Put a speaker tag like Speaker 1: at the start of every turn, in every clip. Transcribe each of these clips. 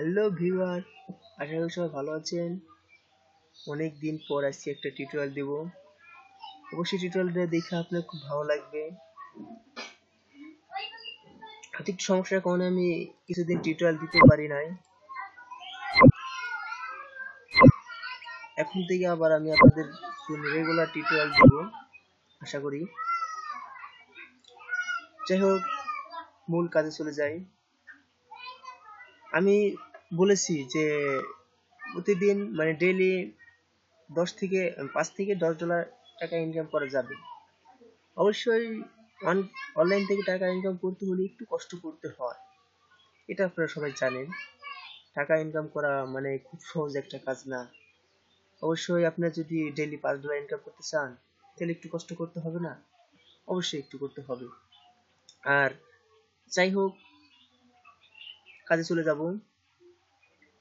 Speaker 1: Hello viewer আশা করি সবাই ভালো আছেন। অনেক দিন পর আসছি একটা টিউটোরিয়াল দেব। অবশ্যই টিউটোরিয়ালটা দেখে আপনার খুব ভালো লাগবে। আর্থিক সমস্যার কারণে আমি কিছুদিন টিউটোরিয়াল দিতে পারি নাই। এখন থেকে আবার আমি আপনাদের রেগুলার টিউটোরিয়াল দেব, আশা করি। যাই হোক, মূল কাজে চলে যাই। আমি বলেছি যে প্রতিদিন মানে ডেইলি দশ থেকে, পাঁচ থেকে দশ ডলার টাকা ইনকাম করা যাবে। অবশ্যই অনলাইন থেকে টাকা ইনকাম করতে হলে একটু কষ্ট করতে হয়। এটা আপনারা সবাই জানেন। টাকা ইনকাম করা মানে খুব সহজ একটা কাজ না। অবশ্যই আপনার যদি ডেইলি পাঁচ ডলার ইনকাম করতে চান, তাহলে একটু কষ্ট করতে হবে না? অবশ্যই একটু করতে হবে। আর যাই হোক কাজে চলে যাব।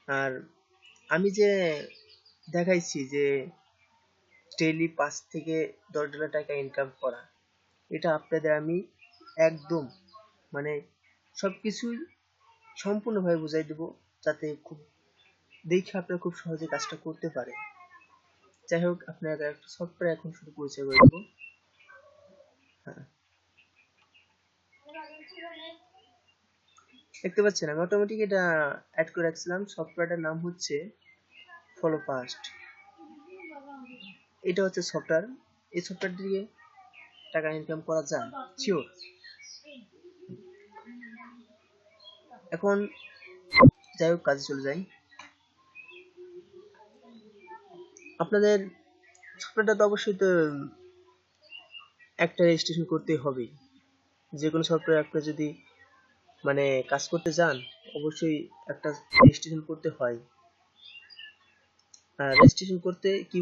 Speaker 1: আর আমি যে দেখাইছি যে ডেইলি পাঁচ থেকে দশ ডলার টাকা ইনকাম করা, এটা আপনাদের আমি একদম মানে সব কিছুই সম্পূর্ণভাবে বুঝাই দেব যাতে খুব দেখে আপনারা খুব সহজে কাজটা করতে পারে যাই হোক আপনারা একটা সফটওয়্যার এখন শুরু পরিচয় দেবো হ্যাঁ। দেখতে পাচ্ছেন? আমি অটোমেটিক এটা অ্যাড করে রাখছিলাম। সফটওয়্যারটার নাম হচ্ছে ফলো পাস্ট এটা হচ্ছে সফটওয়্যার এই সফটওয়্যার দিয়ে টাকা ইনকাম করা যায়। শিওর এখন যাই হোক, কাজে চলে যাই। আপনাদের সফটওয়্যারটা তো অবশ্যই তো একটা রেজিস্ট্রেশন করতে হবে। যে কোনো সফটওয়্যার আপনি যদি মানে কাজ করতে যান, অবশ্যই একটা রেজিস্ট্রেশন করতে হয়। আর রেজিস্ট্রেশন করতে কি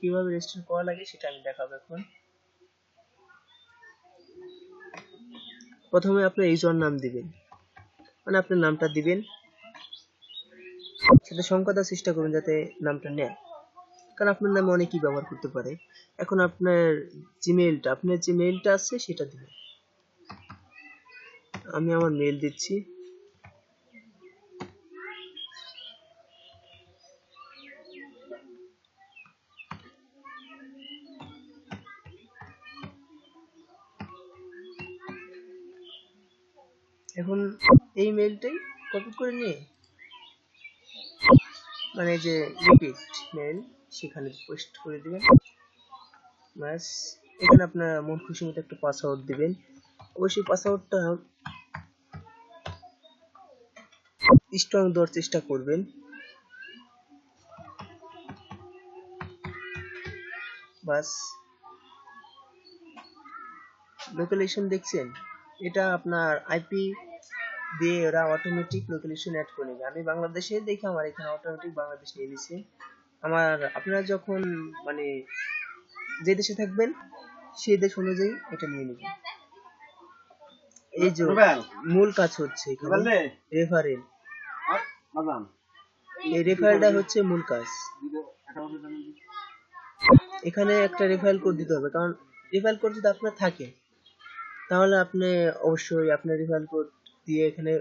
Speaker 1: কীভাবে রেজিস্ট্রেশন করা লাগে সেটা আমি দেখাবো এখন। প্রথমে আপনি ইউজার নাম দিবেন। মানে আপনার নামটা দিবেন। সাথে সংখ্যা দেওয়ার চেষ্টা করুন যাতে নামটা নেয়। কারণ আপনার নামে অনেকেই ব্যবহার করতে পারে। এখন আপনার জিমেইলটা আপনার যে মেইলটা আছে, সেটা দিবেন। আমি আমার মেল দিচ্ছি। এখন এই মেলটাই কপি করে নিয়ে মানে যে রিপিট মেল সেখানে পোস্ট করে দিবেন। ব্যাস, এখানে আপনার মন খুশি মতো একটা পাসওয়ার্ড দিবেন। অবশ্যই পাসওয়ার্ডটা স্ট্রং দেওয়ার চেষ্টা করবেন। বাস। লোকেলেশন দেখছেন? এটা আপনার আইপি দিয়ে ওরা অটোমেটিক লোকেলেশন অ্যাড করে নেবে। আমি বাংলাদেশে দেখি আমার এখানে অটোমেটিক বাংলাদেশ নিয়ে নিছে। আমার আপনারা যখন মানে যে দেশে থাকবেন সেই দেশ অনুযায়ী এটা নিয়ে নেবেন। এই যে মূল কাজ হচ্ছে রেফারেল এই রেফারেলটা হচ্ছে মূল কাজ। এখানে একটা রেফারেল কোড দিতে হবে, কারণ রেফারেল কোড যদি আপনার থাকে, তাহলে আপনি অবশ্যই আপনার রেফারেল কোড দিয়ে এখানে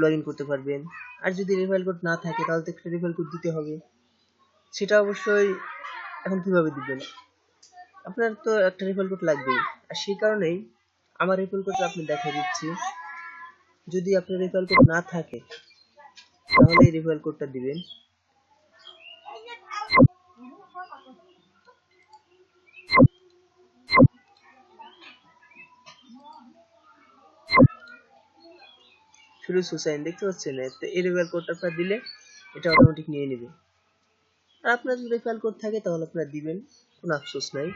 Speaker 1: লগ ইন করতে পারবেন। আর যদি রেফারেল কোড না থাকে, তাহলে তো একটা রেফারেল কোড দিতে হবে। সেটা অবশ্যই এখন কীভাবে দিবেন? আপনার তো একটা রেফারেল কোড লাগবেই। আর সেই কারণেই আমার রেফারেল কোডটা আপনি দেখা দিচ্ছি। যদি আপনার রেফারেল কোড না থাকে তাহলে এই কোডটা দিবেন। শুধু সুসাইন দেখতে পাচ্ছেন? তো এই রেফারেল কোডটা আপনার দিলে এটা অটোমেটিক নিয়ে নেবে। আর আপনার যদি রেফারেল কোড থাকে, তাহলে আপনারা দিবেন। কোনো আফসোস নাই।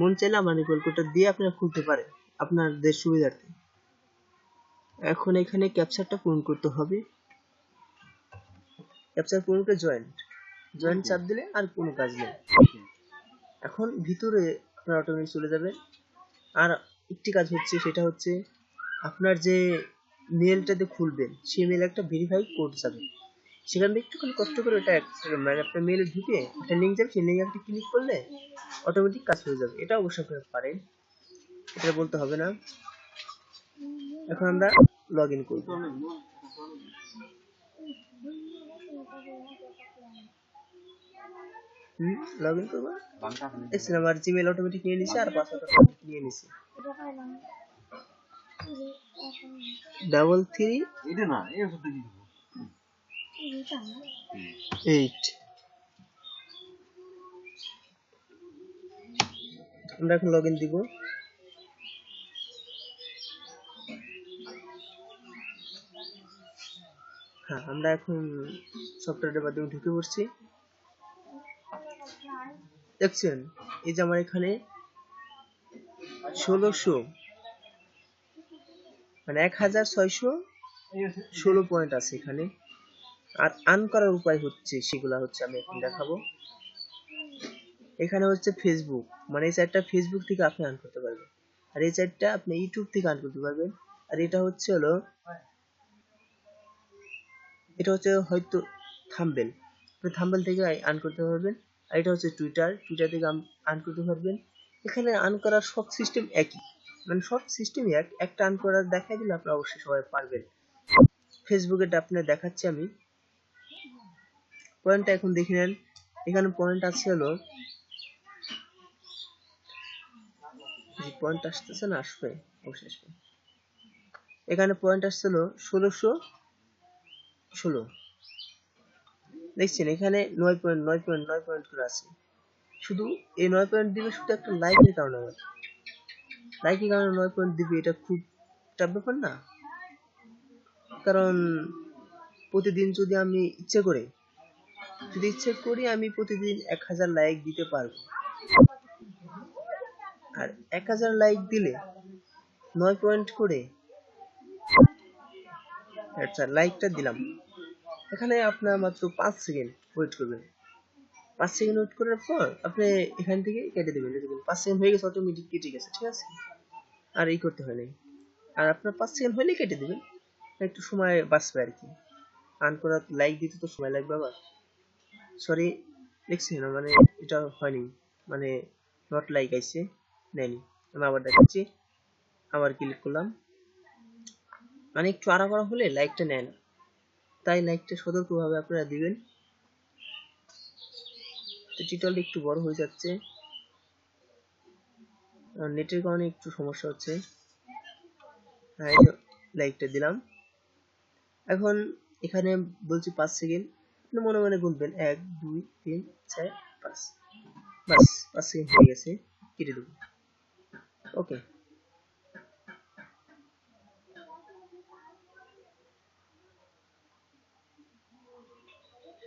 Speaker 1: মন চাইলে আমার রেফারেল কোডটা দিয়ে আপনারা খুলতে পারেন, আপনাদের সুবিধার্থে। এখন এখানে ক্যাপচারটা পূরণ করতে হবে। ক্যাপচার পূরণ করে জয়েন্ট জয়েন্ট চাপ দিলে আর কোনো কাজ নেই। এখন ভিতরে আপনার অটোমেটিক চলে যাবে। আর একটি কাজ হচ্ছে সেটা হচ্ছে আপনার যে মেলটাতে খুলবেন সেই মেল একটা ভেরিফাই কোড যাবে। সেখান থেকে একটুখানি কষ্ট করে ওটা মানে আপনার মেলে ঢুকে একটা লিঙ্ক যাবে সেই লিঙ্কে আপনি ক্লিক করলে অটোমেটিক কাজ হয়ে যাবে। এটা অবশ্যই আপনারা পারেন। এটা বলতে হবে না। এখন আমরা লগ ইন করব হুম লগ ইন করব আমার জিমেল অটোমেটিক নিয়ে নিছে আর পাসওয়ার্ড নিয়ে নিছে। ডাবল থ্রি
Speaker 2: এটা না এই ওষুধটা কি দেবো?
Speaker 1: এইট আমরা এখন লগ ইন দিব। হ্যাঁ আমরা এখন সফটওয়্যারের মাধ্যমে ঢুকে পড়ছি। দেখছেন, এই যে আমার এখানে ষোলোশো মানে এক হাজার ছয়শো ষোলো পয়েন্ট আছে এখানে। আর আর্ন করার উপায় হচ্ছে, সেগুলা হচ্ছে আমি এখন দেখাবো। এখানে হচ্ছে ফেসবুক মানে এই সাইটটা ফেসবুক থেকে আপনি আর্ন করতে পারবেন। আর এই সাইটটা আপনি ইউটিউব থেকে আর্ন করতে পারবেন। আর এটা হচ্ছে হলো এটা হচ্ছে হয়তো থাম্বেল। থাম্বেল থেকে আর্ন করতে পারবেন। আর এটা হচ্ছে টুইটার। টুইটার থেকে আর্ন করতে পারবেন। এখানে আর্ন করার সব সিস্টেম একই। মানে সব সিস্টেমই এক। একটা আর্ন করার দেখাই দিলে আপনি অবশ্যই সবাই পারবেন। ফেসবুকেটা আপনার দেখাচ্ছি আমি। পয়েন্টটা এখন দেখে নেন। এখানে পয়েন্ট আছে হলো পয়েন্ট আসতেছে না, আসবে। অবশ্যই আসবে। এখানে পয়েন্ট আসছে হলো ষোলোশো ষোলো দেখছেন, এখানে নয় পয়েন্ট নয় পয়েন্ট নয় পয়েন্ট করে আছে। শুধু এই নয় পয়েন্ট দিবে শুধু একটা লাইকের কারণে আমার লাইকের কারণে নয় পয়েন্ট দিবে, এটা খুব টাফ ব্যাপার না। কারণ প্রতিদিন যদি আমি ইচ্ছে করে, যদি ইচ্ছে করি আমি প্রতিদিন এক হাজার লাইক দিতে পারব। আর এক হাজার লাইক দিলে নয় পয়েন্ট করে আচ্ছা লাইকটা দিলাম। এখানে আপনার মাত্র পাঁচ সেকেন্ড ওয়েট করবেন। পাঁচ সেকেন্ড ওয়েট করার পর আপনি এখান থেকে কেটে দেবেন। দেখবেন পাঁচ সেকেন্ড হয়ে গেছে অটোমেটিক কেটে গেছে, ঠিক আছে? আর এই করতে হয় নাই। আর আপনার পাঁচ সেকেন্ড হলে কেটে দেবেন। একটু সময় বাঁচবে আর কি। আন করার লাইক দিতে তো সময় লাগবে আবার। সরি দেখছি না মানে এটা হয়নি। মানে নট লাইক আইছে, নেয়নি। আমি আবার দেখাচ্ছি। আবার ক্লিক করলাম। মানে একটু আড়া করা হলে লাইকটা নেয় না। তাই লাইকটা সতর্কভাবে আপনারা দিবেন। তো টিটলটা একটু বড় হয়ে যাচ্ছে। নেটের কারণে একটু সমস্যা হচ্ছে। এই লাইকটা দিলাম। এখন এখানে বলছি পাঁচ সেকেন্ড মনে মনে গুনবেন। এক, দুই, তিন, চার, পাঁচ। বাস, পাঁচ সেকেন্ড হয়ে গেছে। কেটে দেবো। ওকে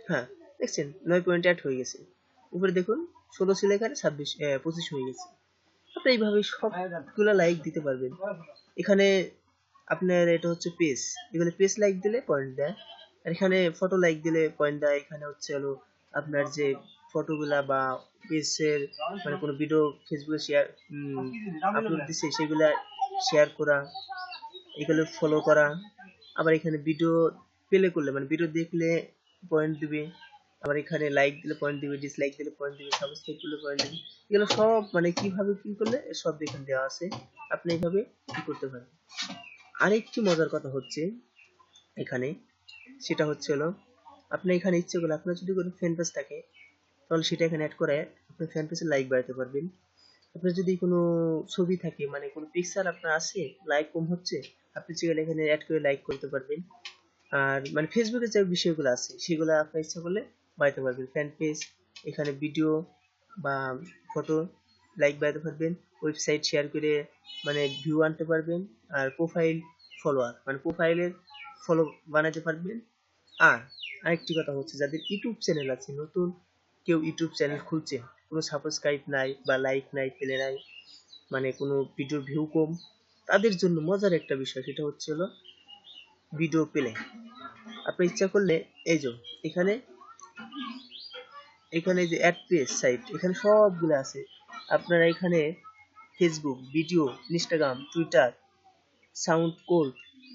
Speaker 1: হ্যাঁ দেখছেন, নয় পয়েন্ট আট হয়ে গেছে। উপরে দেখুন, ষোলো ছিল এখানে, ছাব্বিশ পঁচিশ হয়ে গেছে। আপনি এইভাবে সবগুলো লাইক দিতে পারবেন। এখানে আপনার এটা হচ্ছে পেজ এখানে পেজ লাইক দিলে পয়েন্ট দেয়। আর এখানে ফটো লাইক দিলে পয়েন্ট দেয়। এখানে হচ্ছে হলো আপনার যে ফটোগুলা বা পেজের মানে কোনো ভিডিও ফেসবুকে শেয়ার আপলোড দিছে, সেগুলা শেয়ার করা, এগুলো ফলো করা। আবার এখানে ভিডিও প্লে করলে মানে ভিডিও দেখলে পয়েন্ট দিবে, আবার এখানে লাইক দিলে পয়েন্ট দিবে ডিসলাইক দিলে পয়েন্ট দিবে সাবস্ক্রাইব করলে পয়েন্ট দিবে, এগুলো সব মানে কীভাবে কি করলে, সব এখানে দেওয়া আছে। আপনি এইভাবে কি করতে পারেন। আরেকটি মজার কথা হচ্ছে এখানে, সেটা হচ্ছে হলো আপনি এখানে ইচ্ছে করলে আপনার যদি কোনো ফ্যান পেজ থাকে, তাহলে সেটা এখানে অ্যাড করে, আপনি ফ্যান পেজে লাইক বাড়াতে পারবেন। আপনার যদি কোনো ছবি থাকে মানে কোনো পিকচার আপনার আছে লাইক কম হচ্ছে, আপনি চাইলে এখানে অ্যাড করে লাইক করতে পারবেন। আর মানে ফেসবুকে যে বিষয়গুলো আছে, সেগুলো আপনার ইচ্ছা করলে বাড়াতে পারবেন। ফ্যান পেজ এখানে ভিডিও বা ফটো লাইক বাড়াতে পারবেন। ওয়েবসাইট শেয়ার করে মানে ভিউ আনতে পারবেন। আর প্রোফাইল ফলোয়ার মানে প্রোফাইলের ফলো বানাতে পারবেন। আর আরেকটি কথা হচ্ছে, যাদের ইউটিউব চ্যানেল আছে, নতুন কেউ ইউটিউব চ্যানেল খুলছে, কোনো সাবস্ক্রাইব নাই বা লাইক নাই পেলে নাই মানে কোনো ভিডিওর ভিউ কম, তাদের জন্য মজার একটা বিষয়, সেটা হচ্ছে হলো ভিডিও পেলে। আপনি ইচ্ছা করলে, এই যে, এখানে এখানে যে অ্যাড পেজ সাইট এখানে সবগুলো আছে। আপনারা এখানে Facebook video Instagram Twitter SoundCloud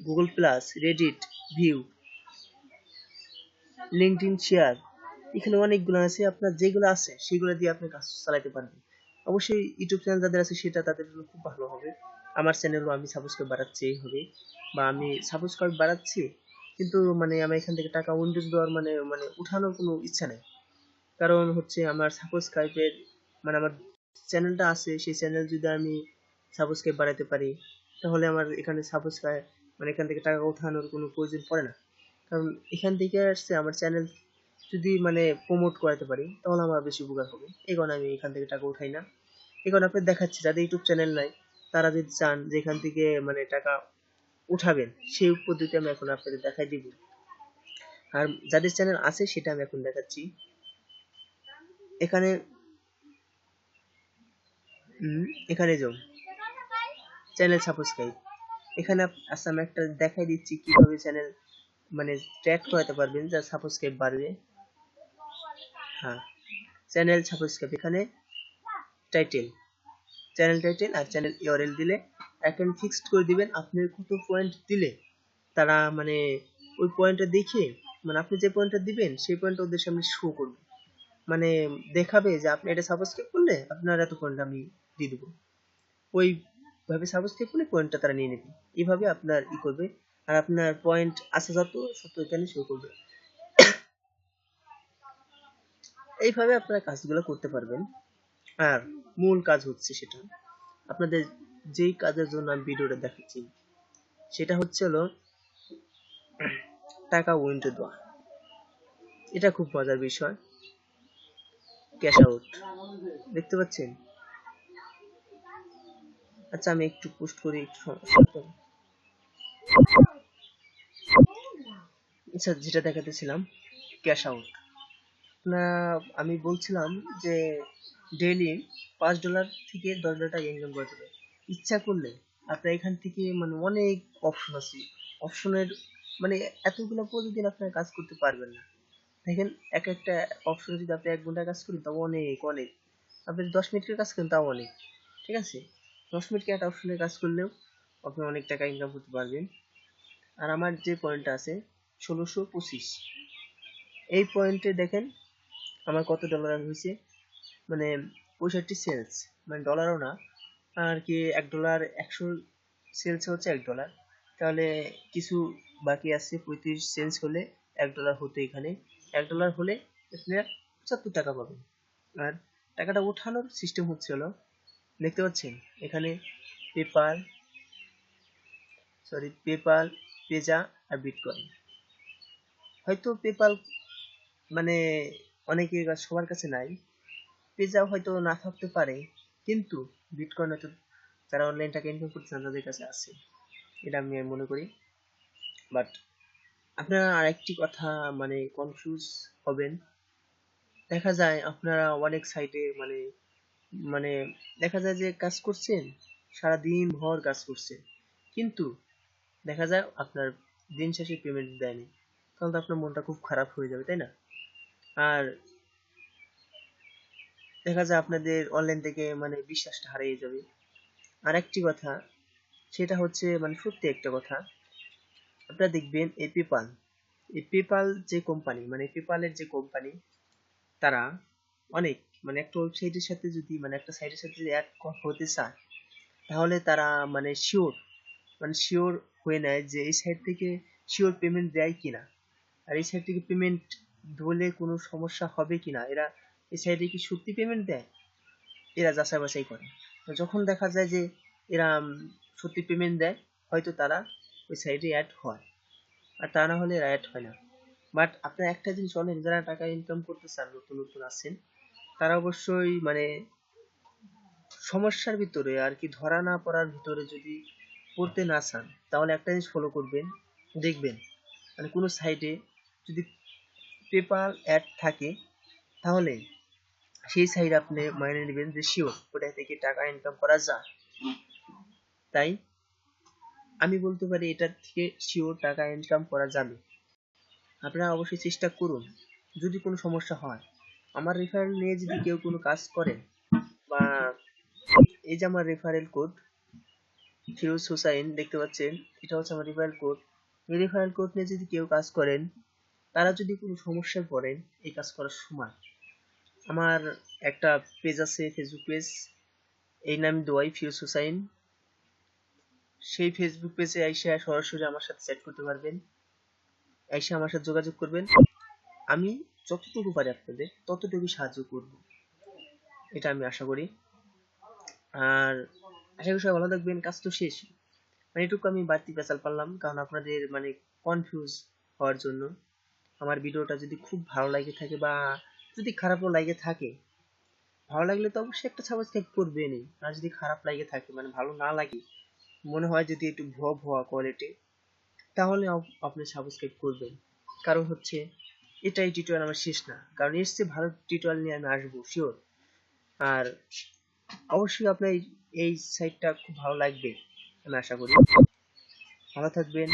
Speaker 1: Google plus Reddit view LinkedIn share এখানে অনেকগুলো আছে। আপনার যেগুলো আছে, সেগুলো দিয়ে আপনি কাজ চালাতে পারবেন। অবশ্যই ইউটিউব চ্যানেল যাদের আছে, সেটা তাদের জন্য খুব ভালো হবে। আমার চ্যানেলও আমি সাবস্ক্রাইব বাড়াচ্ছি হবে। বা আমি সাবস্ক্রাইব বাড়াচ্ছি, কিন্তু মানে আমার এখান থেকে টাকা উইন্ডোজ দেওয়ার মানে মানে উঠানোর কোনো ইচ্ছা নেই। কারণ হচ্ছে আমার সাবস্ক্রাইবের মানে আমার চ্যানেলটা আছে, সেই চ্যানেল যদি আমি সাবস্ক্রাইব বাড়াতে পারি, তাহলে আমার এখানে সাবস্ক্রাইব মানে এখান থেকে টাকা উঠানোর কোনো প্রয়োজন পড়ে না। কারণ এখান থেকে আসছে আমার চ্যানেল যদি মানে প্রমোট করাতে পারি, তাহলে আমার বেশি উপকার হবে। এই কারণে আমি এখান থেকে টাকা উঠাই না। এই কারণে আপনাদের দেখাচ্ছি, যাদের ইউটিউব চ্যানেল নাই, তারা যদি চান যে এখান থেকে মানে টাকা উঠাবেন, সেই পদ্ধতি আমি এখন আপনাদের দেখাই দিব। আর যাদের চ্যানেল আছে, সেটা আমি এখন দেখাচ্ছি। এখানে এখানে যাও। চ্যানেল সাবস্ক্রাইব এখানে আচ্ছা আমি একটা দেখাই দিচ্ছি কীভাবে চ্যানেল মানে ট্র্যাক করাতে পারবেন যার সাবস্ক্রাইব বাড়বে। হ্যাঁ চ্যানেল সাবস্ক্রাইব এখানে টাইটেল চ্যানেল টাইটেল আর চ্যানেল ইউআরএল দিলে এখন ফিক্সড করে দিবেন। আপনি কত পয়েন্ট দিলে তারা মানে ওই পয়েন্টটা দেখে মানে আপনি যে পয়েন্টটা দিবেন, সেই পয়েন্টটা ওদের সামনে শো করবে। মানে দেখাবে যে আপনি এটা সাবস্ক্রাইব করলে আপনার এত পয়েন্ট আমি দিয়ে দেবো। ওই ভাবে সাবস্ক্রাইব করলে পয়েন্টটা তারা নিয়ে নেবে। এইভাবে আপনার ই করবে। আর আপনার পয়েন্ট আসা যত সত্য এখানে শো করবে। এইভাবে আপনারা কাজগুলো করতে পারবেন। আর মূল কাজ হচ্ছে সেটা। আপনাদের যেই কাজের জন্য আমি ভিডিওটা দেখাচ্ছি, সেটা হচ্ছে হলো টাকা উইন্ডো দেওয়া। এটা খুব মজার বিষয়। Cash out. দেখতে পাচ্ছেন? আচ্ছা আমি একটু পোস্ট করি, একটু আচ্ছা যেটা দেখাতেছিলাম, ক্যাশ আউট। না, আমি বলছিলাম যে, ডেইলি পাঁচ ডলার থেকে দশ ডলার টাকা ইনকাম করতে পারে ইচ্ছা করলে আপনার এখান থেকে মানে অনেক অপশন আছে। অপশনের মানে এতগুলো প্রতিদিন আপনার কাজ করতে পারবেন না। দেখেন, এক একটা অপশনে যদি আপনি এক ঘণ্টা কাজ করেন, তাও অনেক অনেক। আপনি দশ মিনিটের কাজ করেন, তাও অনেক। ঠিক আছে? দশ মিনিট একটা অপশনে কাজ করলেও আপনি অনেক টাকা ইনকাম করতে পারবেন। আর আমার যে পয়েন্টটা আছে, ষোলোশো পঁচিশ। এই পয়েন্টে দেখেন, আমার কত ডলার হয়েছে? মানে পঁয়ষট্টি সেলস মানে ডলারও না আর কি এক ডলার একশো সেলস হচ্ছে এক ডলার তাহলে কিছু বাকি আছে, পঁয়ত্রিশ সেন্স হলে এক ডলার হতো এখানে। এক ডলার হলে আপনার পঁচাত্তর টাকা পাবেন। আর টাকাটা ওঠানোর সিস্টেম হচ্ছে হলো, দেখতে পাচ্ছেন? এখানে পেপাল সরি পেপাল পেজা আর বিটকয়েন হয়তো পেপাল মানে অনেকের সবার কাছে নাই। পেজা হয়তো না থাকতে পারে, কিন্তু বিটকয়েন হয়তো যারা অনলাইন টাকা ইনকাম করতে চান তাদের কাছে আছে। এটা আমি মনে করি। বাট আপনারা আরেকটি কথা মানে কনফিউজ হবেন। দেখা যায় আপনারা অনেক সাইটে মানে মানে দেখা যায় যে কাজ করছেন সারা দিন ভর কাজ করছেন। কিন্তু দেখা যায় আপনার দিন শেষে পেমেন্ট দেয়নি। তাহলে তো আপনার মনটা খুব খারাপ হয়ে যাবে, তাই না? আর দেখা যায় আপনাদের অনলাইন থেকে মানে বিশ্বাসটা হারিয়ে যাবে। আর একটি কথা, সেটা হচ্ছে মানে সত্যি একটা কথা, আপনারা দেখবেন এই পেপাল এই পেপাল যে কোম্পানি মানে পেপালের যে কোম্পানি তারা অনেক মানে একটা ওয়েবসাইটের সাথে যদি মানে একটা সাইটের সাথে যদি অ্যাড হতে চায়, তাহলে তারা মানে শিওর মানে শিওর হয়ে নেয় যে এই সাইট থেকে শিওর পেমেন্ট দেয় কিনা। আর এই সাইট থেকে পেমেন্ট ধরলে কোনো সমস্যা হবে কিনা, এরা এই সাইটে কি সত্যি পেমেন্ট দেয়? এরা যাচাই বাছাই করে। যখন দেখা যায় যে এরা সত্যি পেমেন্ট দেয়, হয়তো তারা ওই সাইটে অ্যাড হয়। আর তা না হলে এরা অ্যাড হয় না। বাট আপনার একটা জিনিস অনেক যারা টাকা ইনকাম করতে চান নতুন নতুন আছেন, তারা অবশ্যই মানে সমস্যার ভিতরে আর কি ধরা না পড়ার ভিতরে যদি পড়তে না চান, তাহলে একটা জিনিস ফলো করবেন, দেখবেন। মানে কোনো সাইটে যদি পেপাল অ্যাড থাকে, তাহলে সেই সাইট আপনি মাইনে নেবেন যে শিওর ওটা থেকে টাকা ইনকাম করা যায়। তাই আমি বলতে পারি এটা থেকে শিওর টাকা ইনকাম করা যাবে। আপনারা অবশ্যই চেষ্টা করুন, যদি কোনো সমস্যা হয়। আমার রেফারেল নিয়ে যদি কেউ কোনো কাজ করে বা এই যে আমার রেফারেল কোড ফিরোজ হোসাইন দেখতে পাচ্ছেন, এটা হচ্ছে আমার রেফারেল কোড এই রেফারেল কোড নিয়ে যদি কেউ কাজ করেন, তারা যদি কোনো সমস্যায় পড়েন, এই কাজ করার সময় আমার একটা পেজ আছে ফেসবুক পেজ এই নাম দোয়াই ফিরোজ হোসাইন। সেই ফেসবুক পেজে এসে সরাসরি আমার সাথে চ্যাট করতে পারবেন। এসে আমার সাথে যোগাযোগ করবেন। আমি যতটুকু পারি আপনাদের ততটুকু সাহায্য করব। এটা আমি আশা করি। আর আশা করি সবাই ভালো থাকবেন। কাজ তো শেষ। মানে এটুকু আমি বাড়তি পেঁচাল পারলাম, কারণ আপনাদের মানে কনফিউজ হওয়ার জন্য। আমার ভিডিওটা যদি খুব ভালো লাগে থাকে বা যদি খারাপও লাগে থাকে, ভালো লাগলে তো অবশ্যই একটা সাবস্ক্রাইব করবেনই। আর যদি খারাপ লাগে থাকে মানে ভালো না লাগে, মনে হয় যদি একটু ভুয়া ভুয়া কোয়ালিটি তাহলে আপনি সাবস্ক্রাইব করবেন। কারণ হচ্ছে, এটাই টিউটোরিয়াল আমার শেষ না। কারণ এর চেয়ে ভালো টিউটোরিয়াল নিয়ে আমি আসব শিওর আর অবশ্যই আপনার এই সাইটটা খুব ভালো লাগবে, আমি আশা করি। ভালো থাকবেন।